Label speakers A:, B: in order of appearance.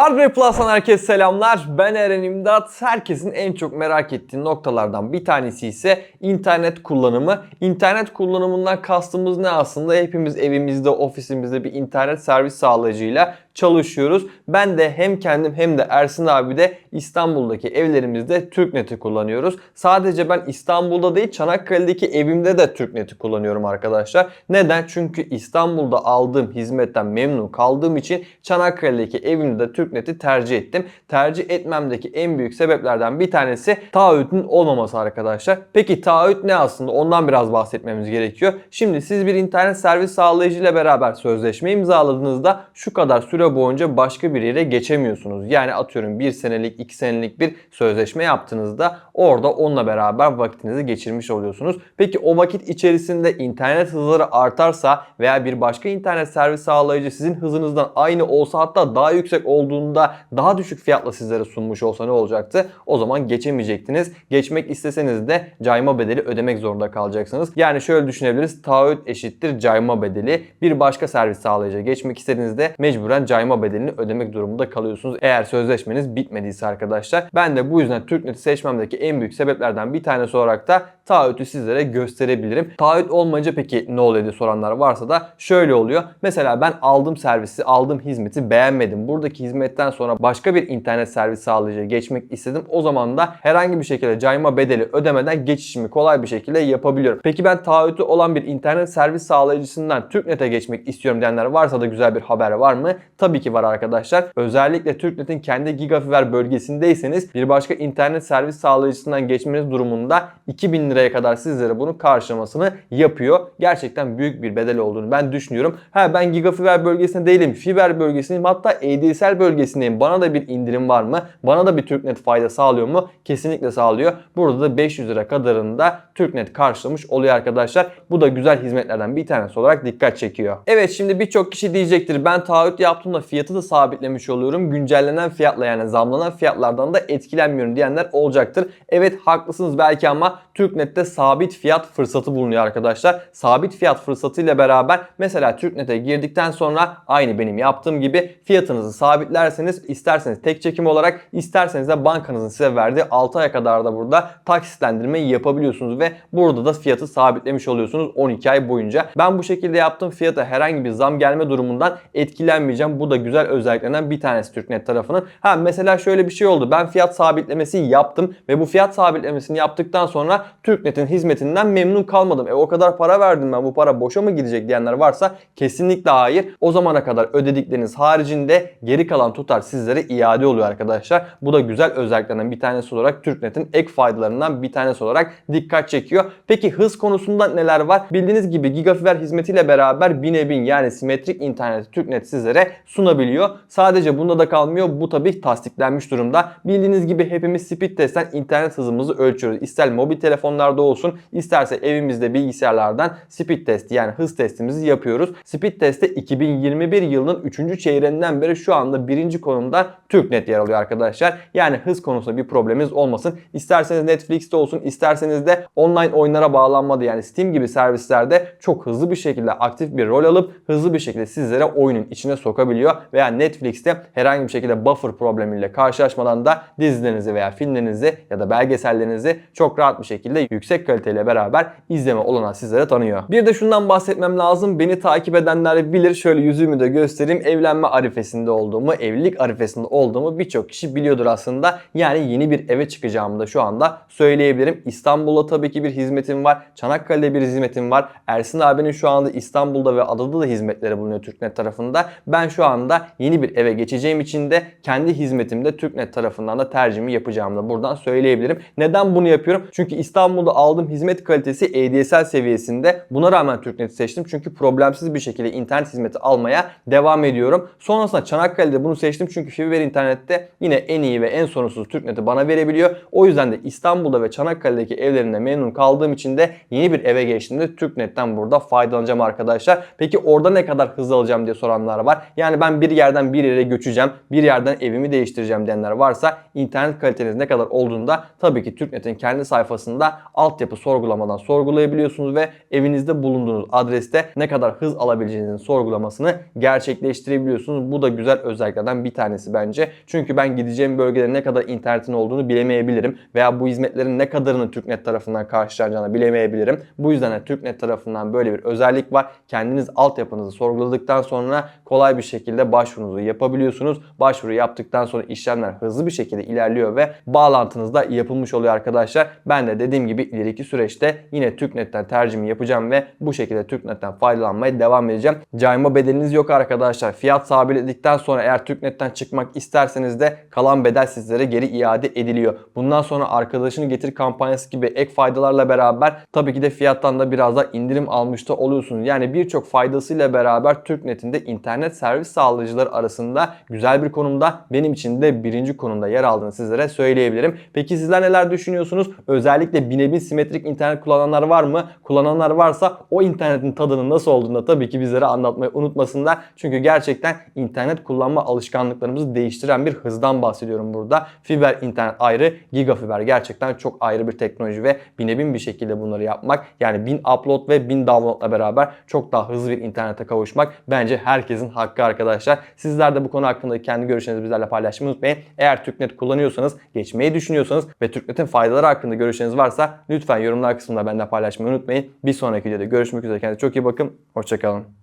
A: Hardware Plus'tan herkese selamlar. Ben Eren İmdat. Herkesin en çok merak ettiği noktalardan bir tanesi ise internet kullanımı. İnternet kullanımından kastımız ne aslında? Hepimiz evimizde, ofisimizde bir internet servis sağlayıcıyla çalışıyoruz. Ben de hem kendim hem de Ersin abi de İstanbul'daki evlerimizde TürkNet'i kullanıyoruz. Sadece ben İstanbul'da değil Çanakkale'deki evimde de TürkNet'i kullanıyorum arkadaşlar. Neden? Çünkü İstanbul'da aldığım hizmetten memnun kaldığım için Çanakkale'deki evimde de TürkNet'i tercih ettim. Tercih etmemdeki en büyük sebeplerden bir tanesi taahhütün olmaması arkadaşlar. Peki taahhüt ne aslında? Ondan biraz bahsetmemiz gerekiyor. Şimdi siz bir internet servis sağlayıcıyla beraber sözleşme imzaladığınızda şu kadar süre boyunca başka bir yere geçemiyorsunuz. Yani atıyorum 1 senelik, 2 senelik bir sözleşme yaptığınızda orada onunla beraber vakitinizi geçirmiş oluyorsunuz. Peki o vakit içerisinde internet hızları artarsa veya bir başka internet servis sağlayıcı sizin hızınızdan aynı olsa hatta daha yüksek olduğunda daha düşük fiyatla sizlere sunmuş olsa ne olacaktı? O zaman geçemeyecektiniz. Geçmek isteseniz de cayma bedeli ödemek zorunda kalacaksınız. Yani şöyle düşünebiliriz. Taahhüt eşittir cayma bedeli. Bir başka servis sağlayıcıya geçmek istediğinizde mecburen cayma bedelini ödemek durumunda kalıyorsunuz. Eğer sözleşmeniz bitmediyse arkadaşlar. Ben de bu yüzden TürkNet'i seçmemdeki en büyük sebeplerden bir tanesi olarak da taahhütü sizlere gösterebilirim. Taahhüt olmayınca peki ne oluyor diye soranlar varsa da şöyle oluyor. Mesela ben aldığım servisi, aldığım hizmeti beğenmedim. Buradaki hizmetten sonra başka bir internet servis sağlayıcıya geçmek istedim. O zaman da herhangi bir şekilde cayma bedeli ödemeden geçişimi kolay bir şekilde yapabiliyorum. Peki ben taahhütü olan bir internet servis sağlayıcısından TürkNet'e geçmek istiyorum diyenler varsa da güzel bir haber var mı? Tabii ki var arkadaşlar. Özellikle TürkNet'in kendi gigafiber bölgesindeyseniz bir başka internet servis sağlayıcısından geçmeniz durumunda 2000 liraya kadar sizlere bunu karşılamasını yapıyor. Gerçekten büyük bir bedel olduğunu ben düşünüyorum. Ha ben gigafiber bölgesinde değilim. Fiber bölgesindeyim. Hatta ADSL bölgesindeyim. Bana da bir indirim var mı? Bana da bir TürkNet fayda sağlıyor mu? Kesinlikle sağlıyor. Burada da 500 lira kadarında TürkNet karşılamış oluyor arkadaşlar. Bu da güzel hizmetlerden bir tanesi olarak dikkat çekiyor. Evet şimdi birçok kişi diyecektir ben taahhüt yaptığımda fiyatı da sabitlemiş oluyorum. Güncellenen fiyatla yani zamlanan fiyatlardan da etkilenmiyorum diyenler olacaktır. Evet haklısınız belki ama TürkNet'te sabit fiyat fırsatı bulunuyor arkadaşlar. Sabit fiyat fırsatı ile beraber mesela TürkNet'e girdikten sonra aynı benim yaptığım gibi fiyatınızı sabitlerseniz isterseniz tek çekim olarak isterseniz de bankanızın size verdiği 6 aya kadar da burada taksitlendirmeyi yapabiliyorsunuz ve burada da fiyatı sabitlemiş oluyorsunuz 12 ay boyunca. Ben bu şekilde yaptığım fiyata herhangi bir zam gelme durumundan etkilenmeyeceğim. Bu da güzel özelliklerinden bir tanesi TürkNet tarafının. Ha mesela şöyle bir şey oldu. Ben fiyat sabitlemesi yaptım ve bu fiyat sabitlemesini yaptıktan sonra TürkNet'in hizmetinden memnun kalmadım. E o kadar para verdim ben bu para boşa mı gidecek diyenler varsa kesinlikle hayır. O zamana kadar ödedikleriniz haricinde geri kalan tutar sizlere iade oluyor arkadaşlar. Bu da güzel özelliklerinden bir tanesi olarak TürkNet'in ek faydalarından bir tanesi olarak dikkat çekiyor. Peki hız konusunda neler var? Bildiğiniz gibi gigafiber hizmetiyle beraber bine bin yani simetrik interneti TürkNet sizlere sunabiliyor. Sadece bunda da kalmıyor. Bu tabii tasdiklenmiş durumda. Bildiğiniz gibi hepimiz speed testten internet hızımızı ölçüyoruz. İster mobil telefonlarda olsun, isterse evimizde bilgisayarlardan speed test yani hız testimizi yapıyoruz. Speed testte 2021 yılının 3. çeyreğinden beri şu anda birinci konumda TürkNet yer alıyor arkadaşlar. Yani hız konusunda bir problemimiz olmasın. İsterseniz Netflix'te olsun, isterseniz de online oyunlara bağlanmadı yani Steam gibi servislerde çok hızlı bir şekilde aktif bir rol alıp hızlı bir şekilde sizlere oyunun içine sokabiliyor. Veya Netflix'te herhangi bir şekilde buffer problemiyle karşılaşmadan da dizilerinizi veya filmlerinizi ya da belgesellerinizi çok rahat bir şekilde yüksek kaliteyle beraber izleme olanağı sizlere tanıyor. Bir de şundan bahsetmem lazım. Beni takip edenler bilir. Şöyle yüzümü de göstereyim. Evlenme arifesinde olduğumu, evlilik arifesinde olduğumu birçok kişi biliyordur aslında. Yani yeni bir eve çıkacağımı da şu anda söyleyebilirim. İstanbul'da tabii ki bir hizmetim var. Çanakkale'de bir hizmetim var. Ersin abinin şu anda İstanbul'da ve adada da hizmetleri bulunuyor TürkNet tarafında. Ben şu anda yeni bir eve geçeceğim için de kendi hizmetimde TürkNet tarafından da tercihimi yapacağımı da buradan söyleyebilirim. Neden bunu yapıyorum? Çünkü İstanbul'da aldığım hizmet kalitesi ADSL seviyesinde. Buna rağmen TürkNet'i seçtim. Çünkü problemsiz bir şekilde internet hizmeti almaya devam ediyorum. Sonrasında Çanakkale'de bunu seçtim. Çünkü fiber internette yine en iyi ve en sorunsuz TürkNet'i bana verebiliyor. O yüzden de İstanbul'da ve Çanakkale'deki evlerinde memnun kaldığım için de yeni bir eve geçtiğimde TürkNet'ten burada faydalanacağım arkadaşlar. Peki orada ne kadar hız alacağım diye soranlar var. Yani Ben bir yerden bir yere göçeceğim, bir yerden evimi değiştireceğim diyenler varsa internet kaliteniz ne kadar olduğunda tabii ki TürkNet'in kendi sayfasında altyapı sorgulamadan sorgulayabiliyorsunuz ve evinizde bulunduğunuz adreste ne kadar hız alabileceğinizin sorgulamasını gerçekleştirebiliyorsunuz. Bu da güzel özelliklerden bir tanesi bence. Çünkü ben gideceğim bölgede ne kadar internetin olduğunu bilemeyebilirim veya bu hizmetlerin ne kadarını TürkNet tarafından karşılanacağını bilemeyebilirim. Bu yüzden de TürkNet tarafından böyle bir özellik var. Kendiniz altyapınızı sorguladıktan sonra kolay bir şekilde başvurunuzu yapabiliyorsunuz. Başvuru yaptıktan sonra işlemler hızlı bir şekilde ilerliyor ve bağlantınız da yapılmış oluyor arkadaşlar. Ben de dediğim gibi ileriki süreçte yine TürkNet'ten tercihimi yapacağım ve bu şekilde TürkNet'ten faydalanmaya devam edeceğim. Cayma bedeliniz yok arkadaşlar. Fiyat sabitledikten sonra eğer TürkNet'ten çıkmak isterseniz de kalan bedel sizlere geri iade ediliyor. Bundan sonra arkadaşını getir kampanyası gibi ek faydalarla beraber tabii ki de fiyattan da biraz da indirim almış da oluyorsunuz. Yani birçok faydasıyla beraber TürkNet'in de internet servis sağlayıcıları arasında güzel bir konumda benim için de birinci konumda yer aldığını sizlere söyleyebilirim. Peki sizler neler düşünüyorsunuz? Özellikle binebin simetrik internet kullananlar var mı? Kullananlar varsa o internetin tadının nasıl olduğunu tabii ki bizlere anlatmayı unutmasınlar. Çünkü gerçekten internet kullanma alışkanlıklarımızı değiştiren bir hızdan bahsediyorum burada. Fiber internet ayrı, gigafiber gerçekten çok ayrı bir teknoloji ve binebin bir şekilde bunları yapmak yani bin upload ve bin downloadla beraber çok daha hızlı bir internete kavuşmak bence herkesin hakkı arkadaşlar. Sizler de bu konu hakkında kendi görüşlerinizi bizlerle paylaşmayı unutmayın. Eğer TürkNet kullanıyorsanız, geçmeyi düşünüyorsanız ve TürkNet'in faydaları hakkında görüşleriniz varsa lütfen yorumlar kısmında benimle paylaşmayı unutmayın. Bir sonraki videoda görüşmek üzere. Kendinize çok iyi bakın. Hoşçakalın.